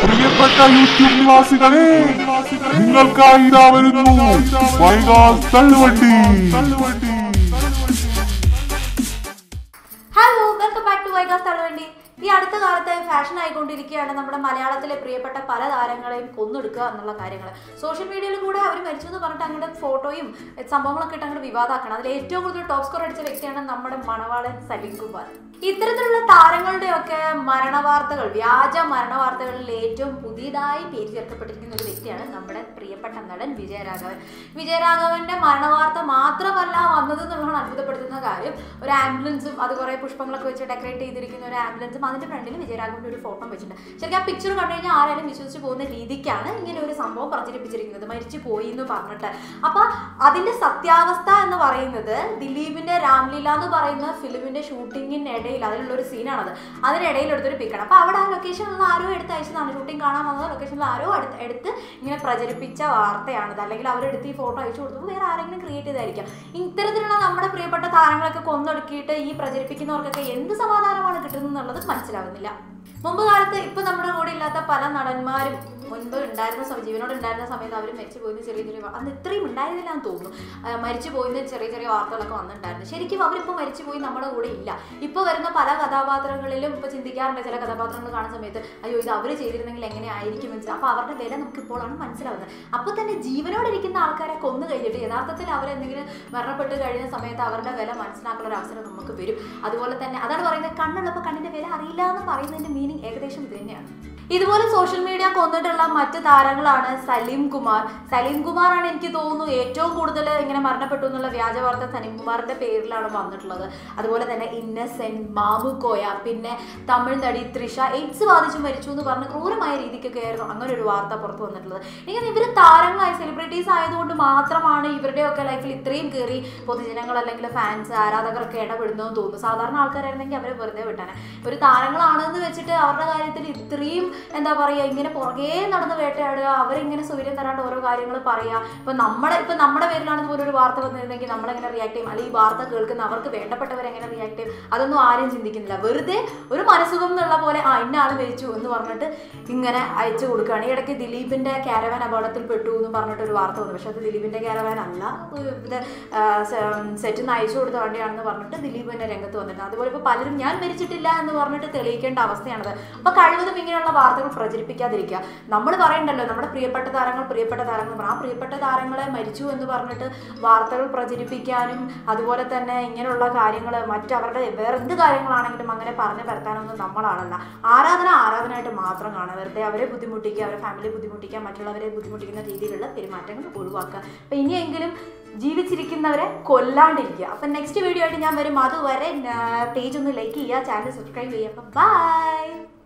പ്രിയപ്പെട്ട യൂട്യൂബ് നിവാസികളെ നിങ്ങൾക്കായി ഇതാ വരുന്നു വൈകാസ് തള്ളുവണ്ടി ഹലോ വെൽക്കം ബാക്ക് ടു വൈകാസ് തളവണ്ടി ഈ അടുത്ത കാലത്ത് ഫാഷൻ ആയിക്കൊണ്ടിരിക്കുകയാണ് നമ്മുടെ മലയാളത്തിലെ പ്രിയപ്പെട്ട പല താരങ്ങളെയും കൊന്നെടുക്കുക എന്നുള്ള കാര്യങ്ങൾ സോഷ്യൽ മീഡിയയിൽ കൂടെ അവർ മരിച്ചു എന്ന് പറഞ്ഞിട്ട് അങ്ങോട്ട് ഫോട്ടോയും സംഭവങ്ങളൊക്കെ ഇട്ട് അങ്ങോട്ട് വിവാദമാക്കണം അതിൽ ഏറ്റവും കൂടുതൽ ടോപ്പ് സ്കോർ അടിച്ച വ്യക്തിയാണ് നമ്മുടെ മണവാളൻ സലീം കുമാർ. ഇത്തരത്തിലുള്ള താരങ്ങളുടെയൊക്കെ മരണ വാർത്തകൾ വ്യാജ മരണ വാർത്തകളിൽ ഏറ്റവും പുതിയതായി പേര് ചേർക്കപ്പെട്ടിരിക്കുന്ന ഒരു വ്യക്തിയാണ് നമ്മുടെ പ്രിയപ്പെട്ട നടൻ വിജയരാഘവൻ വിജയരാഘവന്റെ മരണ വാർത്ത മാത്രമല്ല വന്നത് എന്നുള്ളതാണ് അത്ഭുതപ്പെടുത്തുന്ന കാര്യം. ഒരു ആംബുലൻസും അത് കുറെ പുഷ്പങ്ങളൊക്കെ വെച്ച് ഡെക്കറേറ്റ് ചെയ്തിരിക്കുന്ന ഒരു ആംബുലൻസും അതിന്റെ ഫ്രണ്ടിൽ വിജയരാഘവന്റെ ഒരു ഫോട്ടോ വെച്ചിട്ടുണ്ട്. ശരിക്കും ആ പിക്ചർ കണ്ടു കഴിഞ്ഞാൽ ആരായാലും വിശ്വസിച്ച് പോകുന്ന രീതിക്കാണ് ഇങ്ങനെ ഒരു സംഭവം പ്രചരിപ്പിച്ചിരിക്കുന്നത് മരിച്ചു പോയി എന്ന് പറഞ്ഞിട്ട്. അപ്പൊ അതിന്റെ സത്യാവസ്ഥ എന്ന് പറയുന്നത് ദിലീപിന്റെ രാംലീല എന്ന് പറയുന്ന ഫിലിമിന്റെ ഷൂട്ടിങ്ങിനിടയിൽ അതിലുള്ള ഒരു സീനാണത്. അതിനിടയിൽ എടുത്തൊരു പിക്കാണ് അപ്പൊ അവിടെ ആ ലൊക്കേഷനിൽ ആരോ എടുത്ത് അയച്ചതാണ്. ഷൂട്ടിംഗ് കാണാൻ വന്നത് ലൊക്കേഷനിൽ ആരോ എടുത്ത് ഇങ്ങനെ പ്രചരിപ്പിച്ച വാർത്തയാണിത്. അല്ലെങ്കിൽ അവരെടുത്ത് ഈ ഫോട്ടോ അയച്ചു കൊടുത്തപ്പോൾ വേറെ ആരെങ്കിലും ക്രിയേറ്റ് ചെയ്തായിരിക്കാം. ഇത്തരത്തിലുള്ള നമ്മുടെ പ്രിയപ്പെട്ട താരങ്ങളൊക്കെ കൊന്നൊടുക്കിയിട്ട് ഈ പ്രചരിപ്പിക്കുന്നവർക്കൊക്കെ എന്ത് സമാധാനമാണ് കിട്ടുന്നത് എന്നുള്ളത് മനസ്സിലാവുന്നില്ല. മുമ്പ് കാലത്ത് ഇപ്പൊ നമ്മുടെ കൂടെ ഇല്ലാത്ത പല നടന്മാരും മുൻപ് ഉണ്ടായിരുന്ന സമയം ജീവനോട് ഉണ്ടായിരുന്ന സമയത്ത് അവർ മരിച്ചു പോയിരുന്ന ചെറിയ ചെറിയ അന്ന് ഇത്രയും ഉണ്ടായിരുന്നില്ല എന്ന് തോന്നുന്നു. മരിച്ചു പോയിന്ന് ചെറിയ ചെറിയ വാർത്തകളൊക്കെ വന്നിട്ടുണ്ടായിരുന്നു. ശരിക്കും അവരിപ്പോൾ മരിച്ചു പോയി നമ്മുടെ കൂടെ ഇല്ല. ഇപ്പോൾ വരുന്ന പല കഥാപാത്രങ്ങളിലും ഇപ്പോൾ ചിന്തിക്കാറുണ്ട് ചില കഥാപാത്രങ്ങൾ കാണുന്ന സമയത്ത് അയ്യോ ഇത് അവർ ചെയ്തിരുന്നെങ്കിൽ എങ്ങനെയായിരിക്കും എന്ന് അപ്പോൾ അവരുടെ വില നമുക്ക് ഇപ്പോഴാണ് മനസ്സിലാവുന്നത്. അപ്പോൾ തന്നെ ജീവനോടിരിക്കുന്ന ആൾക്കാരെ കൊന്നു കഴിഞ്ഞിട്ട് യഥാർത്ഥത്തിൽ അവരെന്തെങ്കിലും മരണപ്പെട്ട് കഴിയുന്ന സമയത്ത് അവരുടെ വില മനസ്സിലാക്കുന്ന ഒരു അവസരം നമുക്ക് വരും. അതുപോലെ തന്നെ അതാണ് പറയുന്നത് കണ്ണുള്ളപ്പോൾ കണ്ണിന്റെ വില അറിയില്ല എന്ന് പറയുന്നതിന്റെ മീനിങ് ഏകദേശം ഇത് തന്നെയാണ്. ഇതുപോലെ സോഷ്യൽ മീഡിയ കൊന്നിട്ടുള്ള മറ്റ് താരങ്ങളാണ് സലീം കുമാർ. സലീം കുമാറാണ് എനിക്ക് തോന്നുന്നു ഏറ്റവും കൂടുതൽ ഇങ്ങനെ മരണപ്പെട്ടു എന്നുള്ള വ്യാജ വാർത്ത സലീം കുമാറിന്റെ പേരിലാണ് വന്നിട്ടുള്ളത്. അതുപോലെ തന്നെ ഇന്നസെന്റ് മാമുക്കോയ പിന്നെ തമിഴ് നടി ത്രിഷ എയ്ഡ്സ് ബാധിച്ചു മരിച്ചു എന്ന് പറഞ്ഞ ക്രൂരമായ രീതിക്കൊക്കെ ആയിരുന്നു അങ്ങനെ ഒരു വാർത്ത പുറത്തു വന്നിട്ടുള്ളത്. ഇങ്ങനെ ഇവർ താരങ്ങളായി സെലിബ്രിറ്റീസ് ആയതുകൊണ്ട് മാത്രമാണ് ഇവരുടെയൊക്കെ ലൈഫിൽ ഇത്രയും കയറി പൊതുജനങ്ങൾ അല്ലെങ്കിൽ ഫാൻസ് ആരാധകരൊക്കെ ഇടപെടുന്നതെന്ന് തോന്നുന്നു. സാധാരണ ആൾക്കാരായിരുന്നെങ്കിൽ അവരെ വെറുതെ വിട്ടാനെ. ഒരു താരങ്ങളാണെന്ന് വെച്ചിട്ട് അവരുടെ കാര്യത്തിൽ ഇത്രയും എന്താ പറയുക ഇങ്ങനെ പുറകെ നടന്ന് വേട്ടയാടുക അവരിങ്ങനെ സൂര്യൻ തരാണ്ട് ഓരോ കാര്യങ്ങൾ പറയുക. ഇപ്പം നമ്മുടെ ഇപ്പം നമ്മുടെ പേരിലാണ് ഇതുപോലെ ഒരു വാർത്ത വന്നിരുന്നെങ്കിൽ നമ്മളെങ്ങനെ റിയാക്ട് ചെയ്യും? അല്ലെങ്കിൽ ഈ വാർത്ത കേൾക്കുന്ന അവർക്ക് വേണ്ടപ്പെട്ടവർ എങ്ങനെ റിയാക്ട് ചെയ്യും? അതൊന്നും ആരും ചിന്തിക്കുന്നില്ല. വെറുതെ ഒരു മനസുഖം എന്നുള്ള പോലെ ആ ഇന്ന ആൾ മരിച്ചു എന്ന് പറഞ്ഞിട്ട് ഇങ്ങനെ അയച്ചു കൊടുക്കുകയാണ്. ഈ ഇടയ്ക്ക് ദിലീപിന്റെ കാരവാൻ അപകടത്തിൽ പെട്ടു എന്ന് പറഞ്ഞിട്ട് ഒരു വാർത്ത വന്നു. പക്ഷേ അത് ദിലീപിന്റെ കാരവാൻ അല്ല. ഇത് സെറ്റിൽ നിന്ന് അയച്ചു കൊടുത്ത വണ്ടിയാണെന്ന് പറഞ്ഞിട്ട് ദിലീപ് തന്നെ രംഗത്ത് വന്നിട്ടുണ്ട്. അതുപോലെ ഇപ്പോൾ പലരും ഞാൻ മരിച്ചിട്ടില്ല എന്ന് പറഞ്ഞിട്ട് തെളിയിക്കേണ്ട അവസ്ഥയാണത്. അപ്പോൾ കഴിവതും ഇങ്ങനെയുള്ള വാർത്തകൾ പ്രചരിപ്പിക്കാതിരിക്കുക. നമ്മൾ പറയണ്ടല്ലോ നമ്മുടെ പ്രിയപ്പെട്ട താരങ്ങൾ പ്രിയപ്പെട്ട താരങ്ങൾ ആ പ്രിയപ്പെട്ട താരങ്ങളെ മരിച്ചു എന്ന് പറഞ്ഞിട്ട് വാർത്തകൾ പ്രചരിപ്പിക്കാനും അതുപോലെ തന്നെ ഇങ്ങനെയുള്ള കാര്യങ്ങൾ മറ്റവരുടെ വേറെ എന്ത് കാര്യങ്ങളാണെങ്കിലും അങ്ങനെ പറഞ്ഞു പരത്താനൊന്നും നമ്മളാണല്ല. ആരാധന ആരാധനയായിട്ട് മാത്രം കാണുക. വെറുതെ അവരെ ബുദ്ധിമുട്ടിക്കുക അവരെ ഫാമിലി ബുദ്ധിമുട്ടിക്കുക മറ്റുള്ളവരെ ബുദ്ധിമുട്ടിക്കുന്ന രീതിയിലുള്ള പെരുമാറ്റങ്ങൾ ഒഴിവാക്കുക. അപ്പം ഇനിയെങ്കിലും ജീവിച്ചിരിക്കുന്നവരെ കൊല്ലാണ്ടിരിക്കുക. അപ്പം നെക്സ്റ്റ് വീഡിയോ ആയിട്ട് ഞാൻ വരും. അതുവരെ പേജ് ഒന്ന് ലൈക്ക് ചെയ്യുക ചാനൽ സബ്സ്ക്രൈബ് ചെയ്യുക. അപ്പം ബൈ